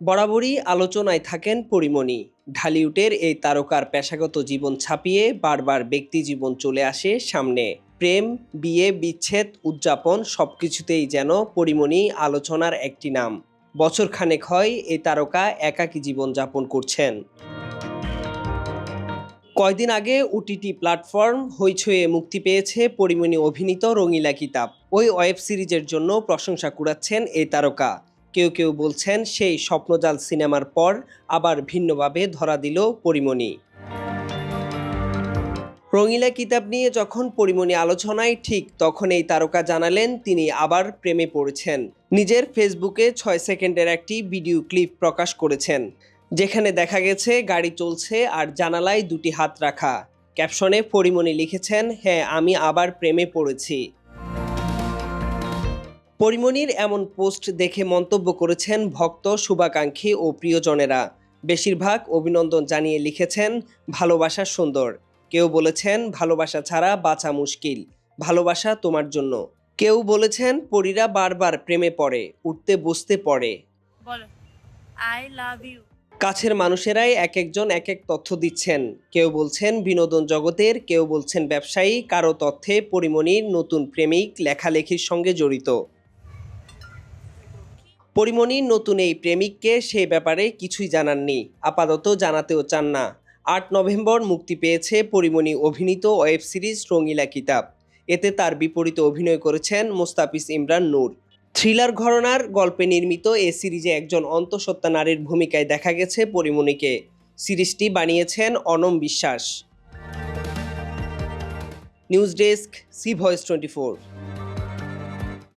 বরাবরই আলোচনায় থাকেন পরিমণি। ঢালিউডের এই তারকার পেশাগত জীবন ছাপিয়ে বারবার ব্যক্তি জীবন চলে আসে সামনে। প্রেম, বিয়ে, বিচ্ছেদ, উদযাপন সবকিছুতেই যেন পরিমণি আলোচনার একটি নাম। বছর খানেক হয় এই তারকা একাকী জীবন যাপন করছেন। কয়দিন আগে ওটিটি প্ল্যাটফর্ম হইচয়ে মুক্তি পেয়েছে পরিমণি অভিনীত রঙিলা কিতাব। ওই ওয়েব সিরিজের জন্য প্রশংসা কুড়াচ্ছেন এই তারকা। কেউ কেউ বলছেন সেই স্বপ্নজাল সিনেমার পর আবার ভিন্নভাবে ধরা দিল পরিমণি। রঙিলা কিতাব নিয়ে যখন পরিমণি আলোচনায় ঠিক তখন এই তারকা জানালেন তিনি আবার প্রেমে পড়েছেন। নিজের ফেসবুকে ছয় সেকেন্ডের একটি ভিডিও ক্লিপ প্রকাশ করেছেন, যেখানে দেখা গেছে গাড়ি চলছে আর জানালায় দুটি হাত রাখা। ক্যাপশনে পরিমণি লিখেছেন হ্যাঁ আমি আবার প্রেমে পড়েছি। পরিমণির এমন পোস্ট দেখে মন্তব্য করেছেন ভক্ত শুভাকাঙ্ক্ষী ও প্রিয়জনেরা। বেশিরভাগ অভিনন্দন জানিয়ে লিখেছেন ভালোবাসা সুন্দর। কেউ বলেছেন ভালোবাসা ছাড়া বাঁচা মুশকিল। ভালোবাসা তোমার জন্য। কেউ বলেছেন পরীরা বারবার প্রেমে পড়ে উঠতে বসতে পড়ে। I love you. কাছের মানুষেরাই এক একজন এক এক তথ্য দিচ্ছেন। কেউ বলছেন বিনোদন জগতের। কেউ বলছেন ব্যবসায়ী। কারও তথ্যে পরিমণির নতুন প্রেমিক লেখালেখির সঙ্গে জড়িত। পরিমণির নতুন এই প্রেমিককে সে ব্যাপারে কিছুই জানাননি। আপাতত জানাতেও চান না। আট নভেম্বর মুক্তি পেয়েছে পরিমণি অভিনীত ওয়েব সিরিজ রঙিলা কিতাব। এতে তার বিপরীতে অভিনয় করেছেন মোস্তাফিজ ইমরান নূর। থ্রিলার ঘরনার গল্পে নির্মিত এ সিরিজে একজন অন্তঃসত্ত্বা নারীর ভূমিকায় দেখা গেছে পরিমণিকে। সিরিজটি বানিয়েছেন Anam Biswas. News desk, C voice twenty four.